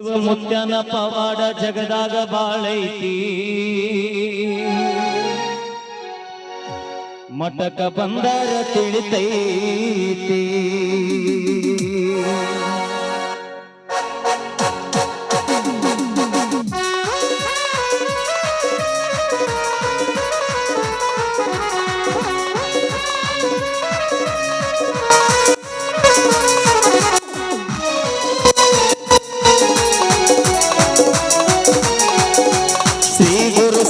ಮುತ್ಯನ ಪವಾಡ ಜಗದಾಗ ಬಾಳೈತಿ. ಮಟಕ ಬಂದರ ತಿಳಿತೈತಿ.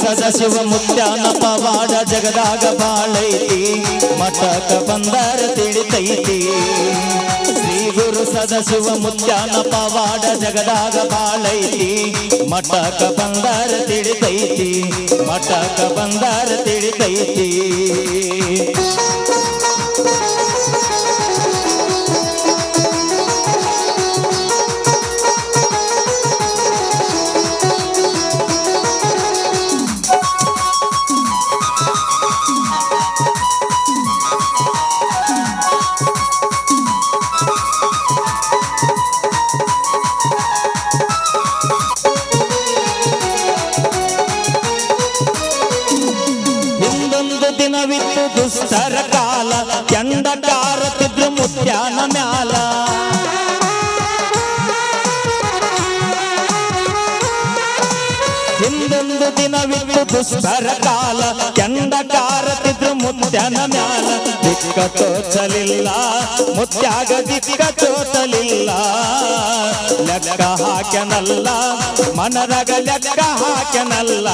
ಗುರು ಸದಾಶಿವ ಮುತ್ಯಾನ ಪವಾಡ ಜಗದಾಗ ಬಾಳೈತಿ ಮಠಕ ಬಂದರ ತಿಳಿತೈತಿ. ಶ್ರೀ ಗುರು ಸದಾಶಿವ ಮುತ್ಯಾನ ಪವಾಡ ಜಗದಾಗ ಬಾಳೈತಿ. ಮಠಕ ಬಂದರ ತಿಳಿತೈತಿ. ಮಠಕ ಬಂದರ ತಿಳಿತೈತಿ. ಹಿಂದೊಂದು ದಿನವಿತ್ತು ದುಸ್ತರ ಕಾಲ ಕೆಂಡ ಕಾರತಿದ್ರು ಮುತ್ಯಾನ ಮ್ಯಾಲ. ಹಿಂದೊಂದು ದಿನವಿತ್ತು ದುಸ್ತರ ಕಾಲ ಕೆಂಡ ಕಾರತಿದ್ರು ಮುತ್ಯಾನ ಮ್ಯಾಲ. ದಿಕ್ಕ ತೋಚಲಿಲ್ಲ, ಮುತ್ಯಾಗ ದಿಕ್ಕ ತೋಚಲಿಲ್ಲ. ಲೆಕ್ಕ ಹಾಕ್ಯನಲ್ಲ ಮನದಾಗ ಲೆಕ್ಕ ಹಾಕ್ಯನಲ್ಲ.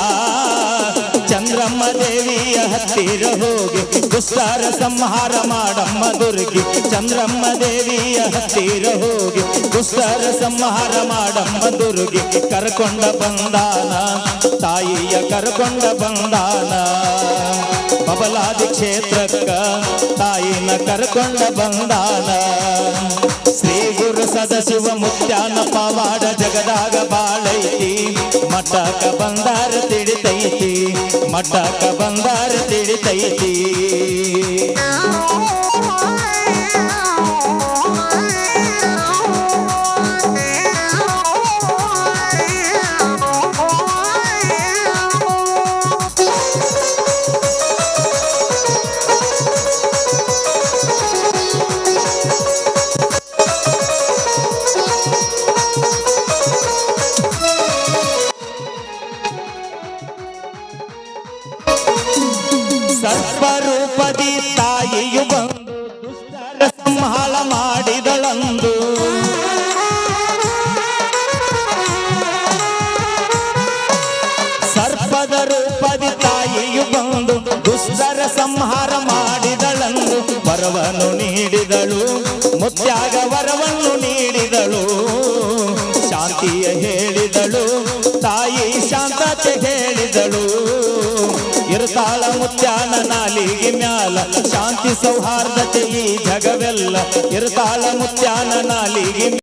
ಚಂದ್ರಮ್ಮ ದೇವಿಯ ಹತ್ತಿರ ಹೋಗಿ ದುಸ್ತಾರ ಸಂಹಾರ ಮಾಡಮ್ಮ ದುರ್ಗಿ. ಚಂದ್ರಮ್ಮ ದೇವಿಯ ಹತ್ತಿರ ಹೋಗಿ ದುಸ್ತಾರ ಸಂಹಾರ ಮಾಡಮ್ಮ ದುರ್ಗಿ. ಕರ್ಕೊಂಡ ಬಂದಾನ, ತಾಯಿಯ ಕರ್ಕೊಂಡ ಬಂದಾನ. ಬಬಲಾದಿ ಕ್ಷೇತ್ರಕ್ಕ ತಾಯಿನ ಕರ್ಕೊಂಡ ಬಂದಾನ. ಶ್ರೀ ಗುರು ಸದಶಿವ ಮುತ್ಯಾನ ಪವಾಡ ಜಗದಾಗ ಮಠಕ ಬಂದಾರ ತಿಳಿತೈತಿ ಮಠಕ ಬಂದಾರ ತಿಳಿತೈತಿ ಸರ್ವರೂಪದಿ ಸಂಹಾರ ಮಾಡಿದಳಂದು ವರವನ್ನು ನೀಡಿದಳು. ಮುತ್ಯಾಗ ವರವನ್ನು ನೀಡಿದಳು. ಶಾಂತಿಯ ಹೇಳಿದಳು. ತಾಯಿ ಶಾಂತತೆ ಹೇಳಿದಳು. ಇರ್ತಾಳ ಮುತ್ಯಾನ ನಾಲಿಗೆ ಮ್ಯಾಲ. ಶಾಂತಿ ಸೌಹಾರ್ದತೆ ಈ ಜಗವೆಲ್ಲ. ಇರ್ತಾಳ ಮುತ್ಯಾನ ನಾಲಿಗೆ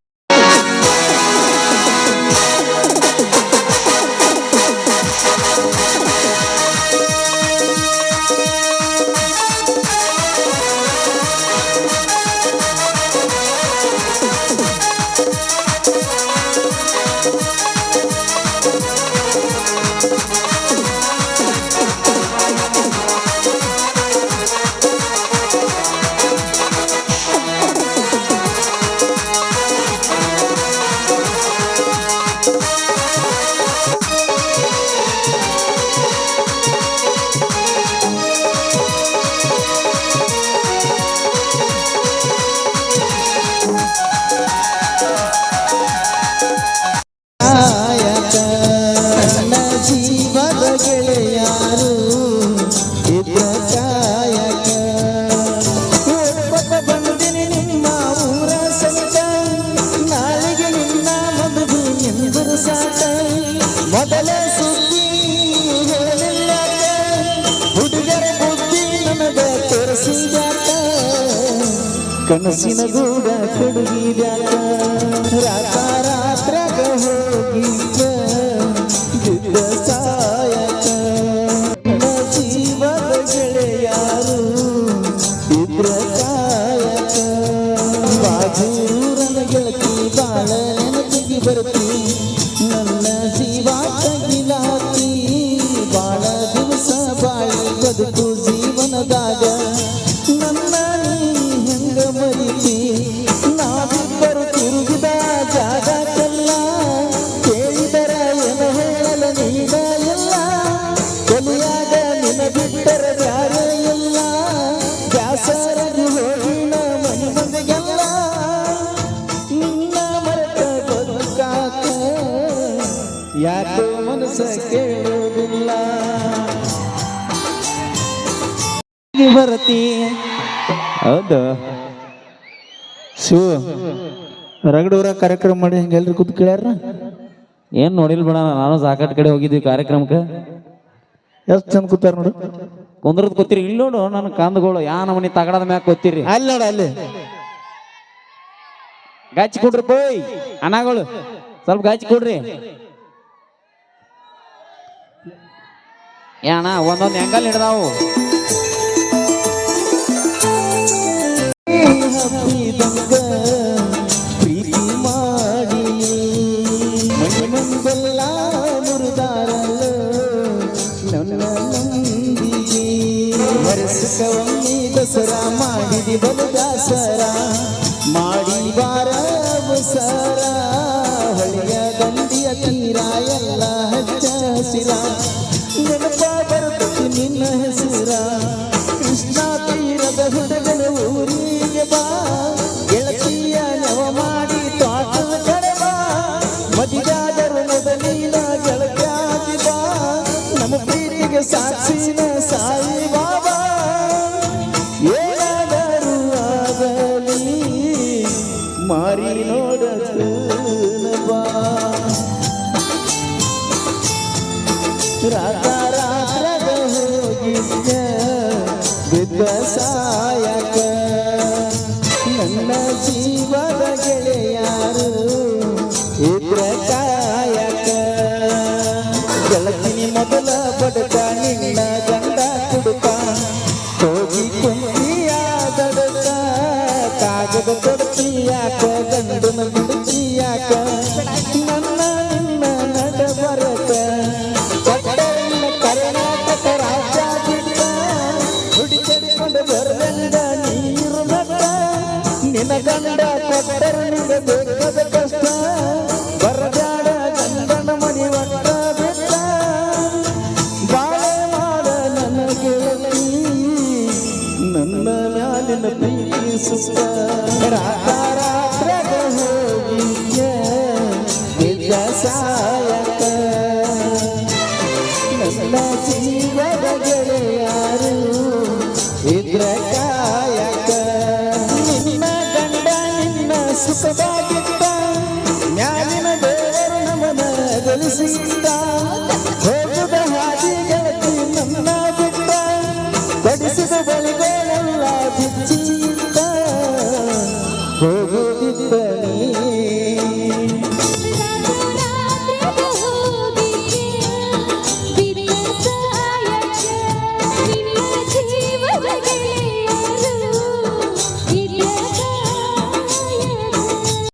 ಓಡ್ಕೊತ ಬಂದಿನಿ ನಿಮ್ಮ ಊರ ಸಂತ ನಾಳೆಗೆ ನಿನ್ನ ಮದುವೆ ಎಂದರು ಸಾಕ ಮೊದಲ ಸುದ್ದಿ ಹುಡುಗರ ಬುದ್ಧಿ ನನಗ ಕನಸಿನ ಗೂಡ ಹುಡುಗಿದ್ಯಾಕ ರಾತ ರಾತ್ರಾಗ ಯಾಕೋ ಮನಸ್ಸ ಕೇಳೋದಿಲ್ಲ ಬರತಿ ಹೌದು. ಶಿವ ರಗಡೂರ ಕಾರ್ಯಕ್ರಮ ಮಾಡಿ ಹಂಗೆಲ್ರಿ ಕೂತ್ ಕೇಳ್ಯಾರ? ಏನ್ ನೋಡಿಲ್ ಬಿಡ ನಾನು ಸಾಕಟ್ ಕಡೆ ಹೋಗಿದ್ವಿ ಕಾರ್ಯಕ್ರಮಕ್ಕೆ. ಎಷ್ಟು ಚಂದ ಕೂತಾರ ನೋಡು? ಕುಂದ್ರದ್ ಗೊತ್ತಿರಿ ಇಲ್ಲಿ ನೋಡು ನನ್ನ ಕಂದಗಳು ಯಾ ನಮನಿ ತಗಡದ ಮ್ಯಾಗ ಕೊತ್ತಿರಿ ಅಲ್ಲಿ ನೋಡ ಅಲ್ಲಿ. ಗಾಚಿ ಕೊಡ್ರಿ ಬೋಯ್ ಅನಾಗಳು ಸ್ವಲ್ಪ ಗಾಚಿ ಕೊಡ್ರಿ. ಏ ಒಂದೊಂದು ಎಂಗಲ್ ಹಿಡ್ದಾವು. ಸರ ಮಾಡಿ ನನ್ನ ಮಾಡಿದಿ ಬಲು ದಾಸರ. ಹಸಿರ ನೆನಪ ಬರ್ತತಿ ನಿನ್ನ ಹೆಸರ. ಕೃಷ್ಣ ತೀರದ ಹುಡುಗನ ಊರಿಗೆ ಬಾ. ಗೆಳತಿಯ ನೆವ ಮಾಡಿ ತೋಟದ ಕಡೆವ ಮದಿಗಾದರು ಮೊದಲಿನ ಗೆಳತ್ಯಾಗಿ ಬಾ. ನಮ್ಮ ಪ್ರೀತಿಗೆ ಸಾಕ್ಷಿನ ಸಾಯಿ ಬಾಬಾ. ಏನಾದರೂ ನಿನ್ನ ಗಂಡ ಕೊಟ್ಟರು ನಿನಗೆ ಬೇಕಾದ ಕಷ್ಟ. ಬರದಾಡ ಗಂಡನ ಮನಿ ಒಟ್ಟ ಬಿಟ್ಟ. ಬಾಳೆ ಮಾಡ ನನ್ನ ಗೆಳತಿ. ನನ್ನ ಮ್ಯಾಲಿನ ಪ್ರೀತಿ ಸುತ್ತ ಸುಖವಾಗಿದ್ದ ಮ್ಯಾಲಿನ ದೇವರು ನಮನ ಗಳಿಸಿದ್ದ